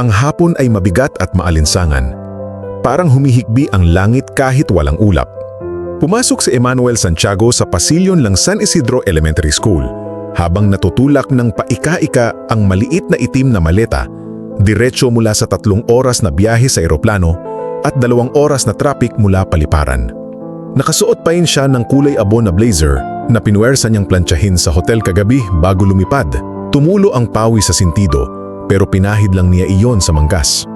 Ang hapon ay mabigat at maalinsangan. Parang humihikbi ang langit kahit walang ulap. Pumasok si Emmanuel Santiago sa pasilyon ng San Isidro Elementary School. Habang natutulak ng paika-ika ang maliit na itim na maleta, diretso mula sa tatlong oras na biyahe sa eroplano at dalawang oras na traffic mula paliparan. Nakasuot pa rin siya ng kulay abo na blazer na pinuwersa niyang plantsahin sa hotel kagabi bago lumipad. Tumulo ang pawi sa sintido pero pinahid lang niya iyon sa manggas.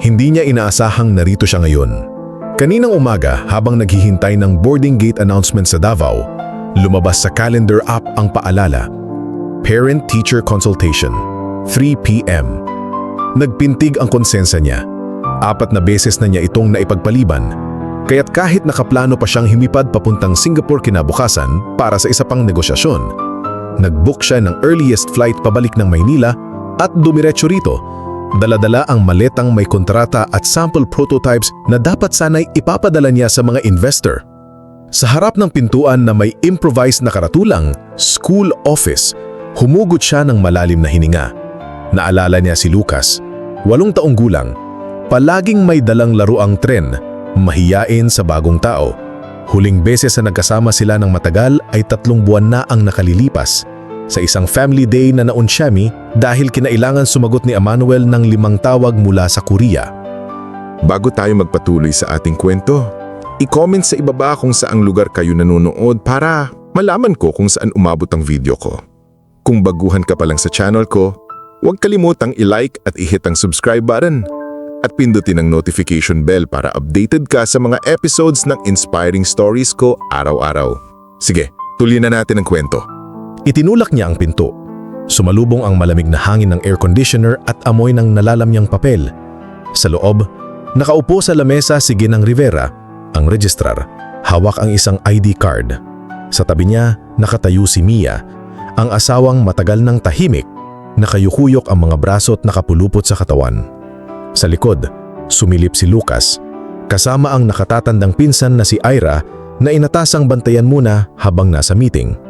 Hindi niya inaasahang narito siya ngayon. Kaninang umaga habang naghihintay ng boarding gate announcement sa Davao, lumabas sa calendar app ang paalala. Parent-Teacher Consultation, 3 p.m. Nagpintig ang konsensa niya. Apat na beses na niya itong naipagpaliban, kaya't kahit nakaplano pa siyang himipad papuntang Singapore kinabukasan para sa isa pang negosyasyon, nag-book siya ng earliest flight pabalik ng Maynila at dumiretso rito. Daladala ang maletang may kontrata at sample prototypes na dapat sana'y ipapadala niya sa mga investor. Sa harap ng pintuan na may improvised na karatulang, school office, humugot siya ng malalim na hininga. Naalala niya si Lucas, walong taong gulang, palaging may dalang laruang tren, mahiyain sa bagong tao. Huling beses na nagkasama sila ng matagal ay tatlong buwan na ang nakalilipas. Sa isang family day na naunsyami dahil kinailangan sumagot ni Emmanuel ng limang tawag mula sa Korea. Bago tayo magpatuloy sa ating kwento, i-comment sa ibaba kung saang lugar kayo nanonood para malaman ko kung saan umabot ang video ko. Kung baguhan ka pa lang sa channel ko, huwag kalimutang i-like at i-hit ang subscribe button at pindutin ang notification bell para updated ka sa mga episodes ng inspiring stories ko araw-araw. Sige, tuloy na natin ang kwento. Itinulak niya ang pinto. Sumalubong ang malamig na hangin ng air conditioner at amoy ng nalalamyang papel. Sa loob, nakaupo sa lamesa si Ginang Rivera, ang registrar, hawak ang isang ID card. Sa tabi niya, nakatayo si Mia, ang asawang matagal ng tahimik, nakayukuyok ang mga braso at nakapulupot sa katawan. Sa likod, sumilip si Lucas, kasama ang nakatatandang pinsan na si Ira na inatasang bantayan muna habang nasa meeting.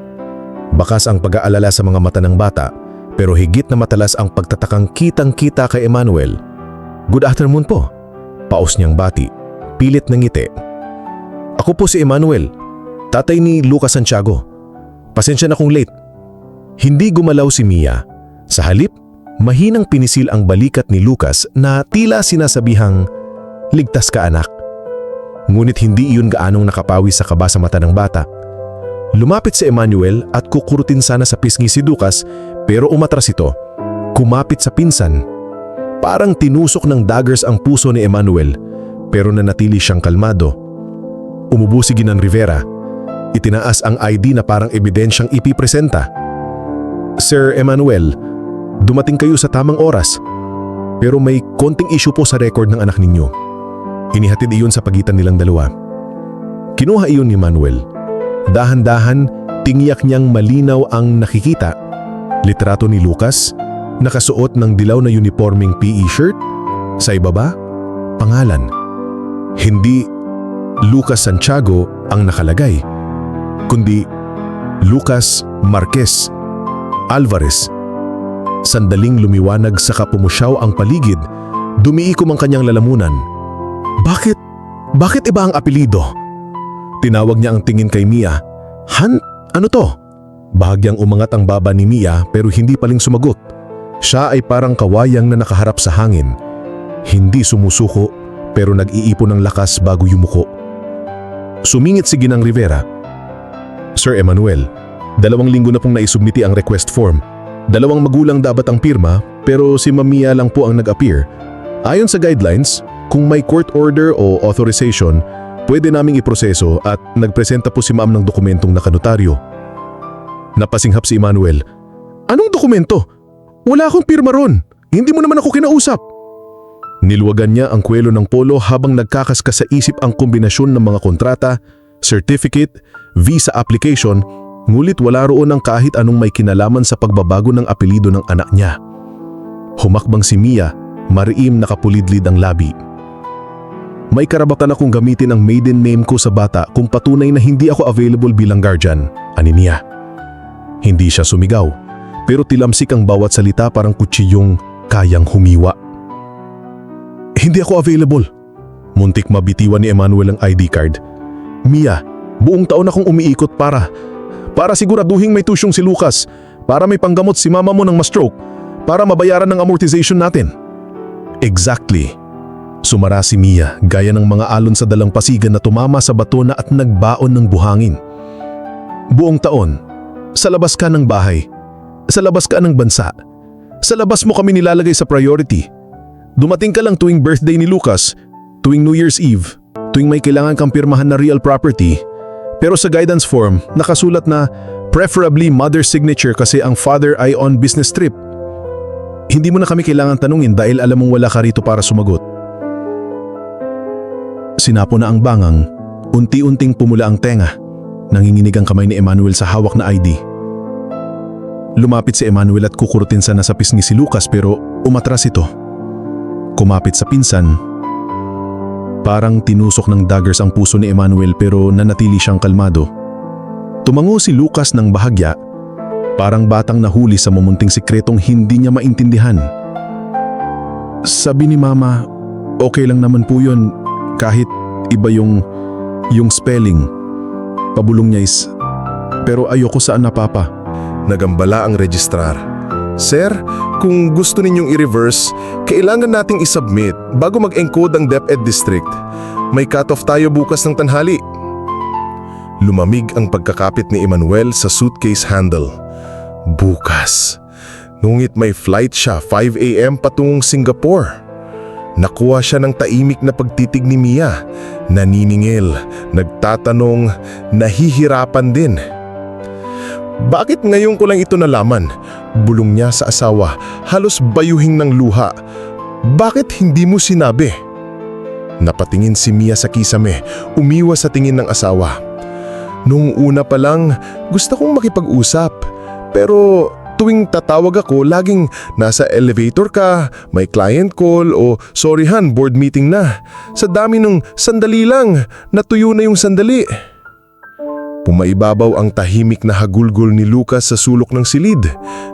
Bakas ang pag-aalala sa mga mata ng bata, pero higit na matalas ang pagtatakang kitang-kita kay Emmanuel. Good afternoon po. Paus niyang bati, pilit ng ngiti. Ako po si Emmanuel, tatay ni Lucas Santiago. Pasensya na kung late. Hindi gumalaw si Mia. Sa halip, mahinang pinisil ang balikat ni Lucas na tila sinasabihang, Ligtas ka anak. Ngunit hindi iyon gaanong nakapawi sa kaba sa mata ng bata. Lumapit si Emmanuel at kukurutin sana sa pisngi si Lucas pero umatras ito. Kumapit sa pinsan. Parang tinusok ng daggers ang puso ni Emmanuel pero nanatili siyang kalmado. Umubo si Ginang Rivera. Itinaas ang ID na parang ebidensyang ipipresenta. Sir Emmanuel, dumating kayo sa tamang oras. Pero may konting issue po sa record ng anak ninyo. Inihatid iyon sa pagitan nilang dalawa. Kinuha iyon ni Manuel. Dahan-dahan, tingyak niyang malinaw ang nakikita. Litrato ni Lucas, nakasuot ng dilaw na uniforming PE shirt. Sa ibaba, pangalan. Hindi Lucas Santiago ang nakalagay, kundi Lucas Marquez Alvarez. Sandaling lumiwanag sa kapumusyaw ang paligid, dumiikom ang kanyang lalamunan. Bakit? Bakit iba ang apelido? Tinawag niya ang tingin kay Mia. Han, ano to? Bahagyang umangat ang baba ni Mia pero hindi paling sumagot. Siya ay parang kawayang na nakaharap sa hangin. Hindi sumusuko pero nag-iipon ng lakas bago yumuko. Sumingit si Ginang Rivera. Sir Emmanuel, dalawang linggo na pong naisubmiti ang request form. Dalawang magulang dapat ang pirma pero si Mamia lang po ang nag-appear. Ayon sa guidelines, kung may court order o authorization, pwede naming iproseso at nagpresenta po si ma'am ng dokumentong nakanotaryo. Napasinghap si Emmanuel. Anong dokumento? Wala akong pirma ron. Hindi mo naman ako kinausap. Nilwagan niya ang kwelo ng polo habang nagkakaskas sa isip ang kombinasyon ng mga kontrata, certificate, visa application, ngulit wala roon ang kahit anong may kinalaman sa pagbabago ng apelido ng anak niya. Humakbang si Mia, mariim nakapulidlid ang labi. May karapatan akong gamitin ang maiden name ko sa bata kung patunay na hindi ako available bilang guardian, ani Mia. Hindi siya sumigaw, pero tilamsik ang bawat salita parang kutsiyong kayang humiwa. Hindi ako available. Muntik mabitiwan ni Emmanuel ang ID card. Mia, buong taon akong umiikot para... Para siguraduhin may tusyong si Lucas. Para may panggamot si mama mo ng ma-stroke. Para mabayaran ng amortization natin. Exactly. Sumara si Mia gaya ng mga alon sa dalampasigan na tumama sa bato na at nagbaon ng buhangin. Buong taon, sa labas ka ng bahay, sa labas ka ng bansa, sa labas mo kami nilalagay sa priority. Dumating ka lang tuwing birthday ni Lucas, tuwing New Year's Eve, tuwing may kailangan kang pirmahan na real property. Pero sa guidance form, nakasulat na preferably mother signature kasi ang father ay on business trip. Hindi mo na kami kailangan tanungin dahil alam mong wala ka rito para sumagot. Sinapo na ang bangang, unti-unting pumula ang tenga. Nanginginig ang kamay ni Emmanuel sa hawak na ID. Lumapit si Emmanuel at kukurutin sa pisngi si Lucas pero umatras ito. Kumapit sa pinsan. Parang tinusok ng daggers ang puso ni Emmanuel pero nanatili siyang kalmado. Tumango si Lucas ng bahagya, parang batang nahuli sa mumunting sikretong hindi niya maintindihan. Sabi ni Mama, okay lang naman po yun kahit iba yung, yung spelling. Pabulong niya is, pero ayoko saan na papa. Nagambala ang registrar. Sir, kung gusto ninyong i-reverse, kailangan nating isubmit bago mag-encode ang DepEd District. May cut-off tayo bukas ng tanhali. Lumamig ang pagkakapit ni Emmanuel sa suitcase handle. Bukas. Nungit may flight siya 5 a.m. patungong Singapore. Nakuha siya ng taimik na pagtitig ni Mia. Naniningil, nagtatanong, nahihirapan din. Bakit ngayon ko lang ito nalaman? Bulong niya sa asawa, halos bayuhing ng luha. Bakit hindi mo sinabi? Napatingin si Mia sa kisame, umiwas sa tingin ng asawa. Noong una pa lang, gusto kong makipag-usap. Pero tuwing tatawag ako, laging nasa elevator ka, may client call o sorry han, board meeting na. Sa dami ng sandali lang, natuyo na yung sandali. Pumaibabaw ang tahimik na hagulgol ni Lucas sa sulok ng silid.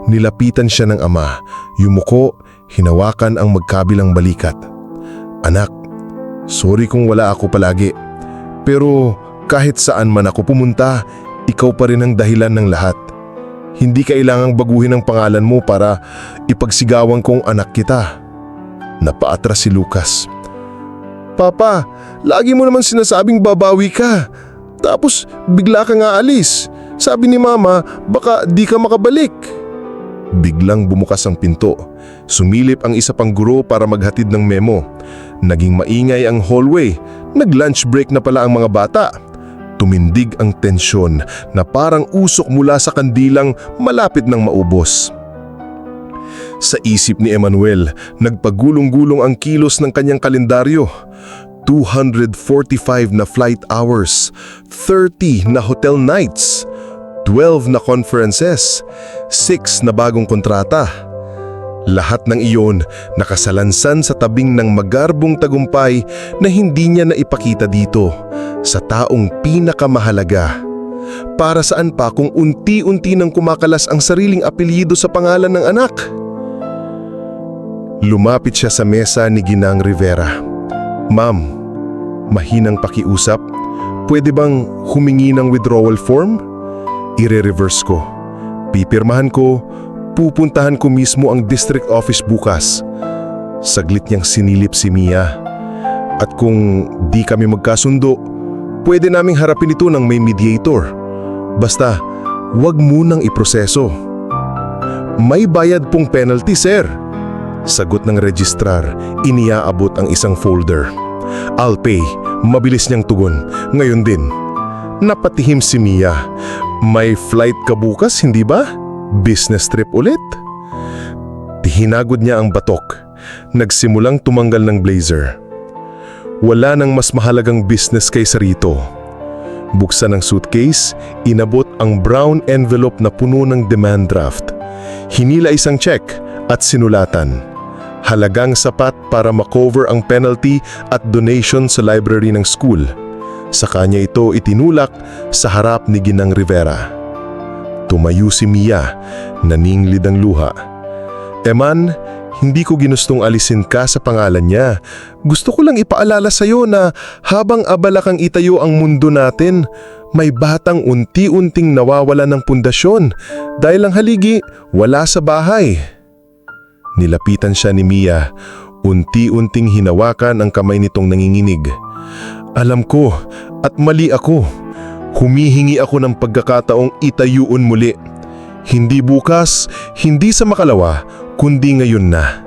Nilapitan siya ng ama. Yumuko, hinawakan ang magkabilang balikat. Anak, sorry kung wala ako palagi. Pero kahit saan man ako pumunta, ikaw pa rin ang dahilan ng lahat. Hindi kailangang baguhin ang pangalan mo para ipagsigawan kong anak kita. Napaatras si Lucas. Papa, lagi mo naman sinasabing babawi ka. Tapos bigla ka nga alis. Sabi ni mama, baka di ka makabalik. Biglang bumukas ang pinto. Sumilip ang isa pang guro para maghatid ng memo. Naging maingay ang hallway. Nag-lunch break na pala ang mga bata. Tumindig ang tensyon na parang usok mula sa kandilang malapit ng maubos. Sa isip ni Emmanuel, nagpagulong-gulong ang kilos ng kanyang kalendaryo. 245 na flight hours, 30 na hotel nights, 12 na conferences, 6 na bagong kontrata. Lahat ng iyon nakasalansan sa tabing ng magarbong tagumpay na hindi niya naipakita dito sa taong pinakamahalaga. Para saan pa kung unti-unti nang kumakalas ang sariling apelyido sa pangalan ng anak? Lumapit siya sa mesa ni Ginang Rivera. Ma'am, mahinang pakiusap, pwede bang humingi ng withdrawal form? Ire-reverse ko. Pipirmahan ko, pupuntahan ko mismo ang district office bukas. Saglit niyang sinilip si Mia. At kung di kami magkasundo, pwede naming harapin ito ng may mediator. Basta, wag munang iproseso. May bayad pong penalty, sir. Sagot ng registrar, iniaabot ang isang folder. I'll pay, mabilis niyang tugon. Ngayon din. Napatihim si Mia. May flight ka bukas, hindi ba? Business trip ulit? Hinagod niya ang batok. Nagsimulang tumanggal ng blazer. Wala nang mas mahalagang business kaysa rito. Buksan ang suitcase, inabot ang brown envelope na puno ng demand draft. Hinila isang check at sinulatan. Halagang sapat para makover ang penalty at donation sa library ng school. Sa kanya ito itinulak sa harap ni Ginang Rivera. Tumayo si Mia, naninglid ang luha. Eman, Hindi ko ginustong alisin ka sa pangalan niya. Gusto ko lang ipaalala sa'yo na habang abala kang itayo ang mundo natin, may batang unti-unting nawawala ng pundasyon dahil ang haligi wala sa bahay. Nilapitan siya ni Mia. Unti-unting hinawakan ang kamay nitong nanginginig. Alam ko at mali ako. Humihingi ako ng pagkakataong itayuon muli. Hindi bukas, hindi sa makalawa, kundi ngayon na.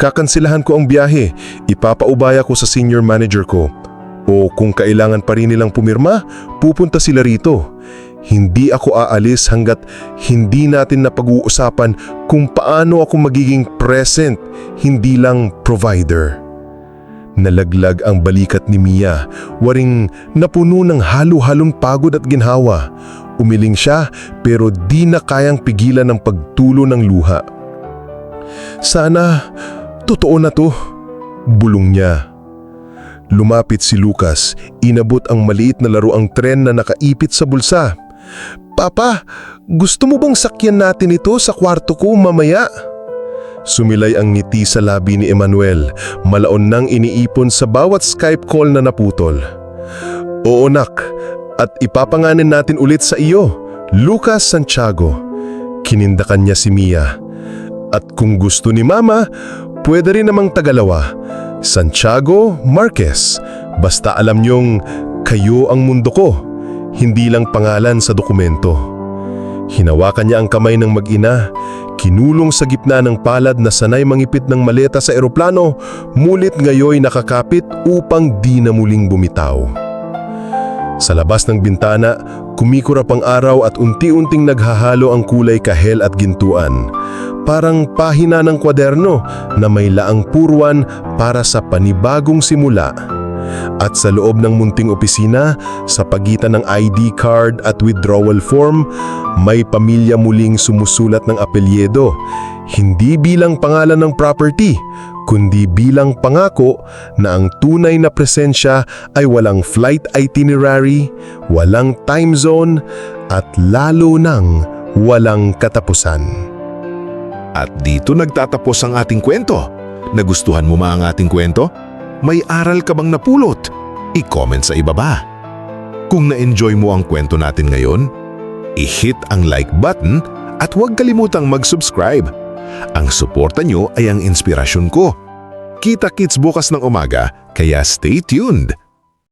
Kakansilahan ko ang biyahe, ipapaubaya ko sa senior manager ko. O kung kailangan pa rin nilang pumirma, pupunta sila rito. Hindi ako aalis hanggat hindi natin napag-uusapan kung paano ako magiging present, hindi lang provider. Nalaglag ang balikat ni Mia, waring napuno ng halo-halong pagod at ginhawa. Umiling siya pero di na kayang pigilan ng pagtulo ng luha. Sana, totoo na to. Bulong niya. Lumapit si Lucas, inabot ang maliit na laruang tren na nakaipit sa bulsa. Papa, gusto mo bang sakyan natin ito sa kwarto ko mamaya? Sumilay ang ngiti sa labi ni Emmanuel, malaon nang iniipon sa bawat Skype call na naputol. Oo nak, at ipapanganin natin ulit sa iyo, Lucas Santiago. Kinindakan niya si Mia. At kung gusto ni Mama, pwede rin namang tagalawa. Santiago Marquez. Basta alam niyong kayo ang mundo ko, hindi lang pangalan sa dokumento. Hinawakan niya ang kamay ng mag-ina, kinulong sa gitna ng palad na sanay mangipit ng maleta sa eroplano, mulit ngayoy nakakapit upang di na muling bumitaw. Sa labas ng bintana, kumikurap ang araw at unti-unting naghahalo ang kulay kahel at gintuan. Parang pahina ng kwaderno na may laang purwan para sa panibagong simula. At sa loob ng munting opisina, sa pagitan ng ID card at withdrawal form, may pamilya muling sumusulat ng apelyedo. Hindi bilang pangalan ng property, kundi bilang pangako na ang tunay na presensya ay walang flight itinerary, walang time zone, at lalo nang walang katapusan. At dito nagtatapos ang ating kwento. Nagustuhan mo ba ang ating kwento? May aral ka bang napulot? I-comment sa ibaba. Kung na-enjoy mo ang kwento natin ngayon, i-hit ang like button at huwag kalimutang mag-subscribe. Ang suporta nyo ay ang inspirasyon ko. Kita-kits bukas ng umaga, kaya stay tuned.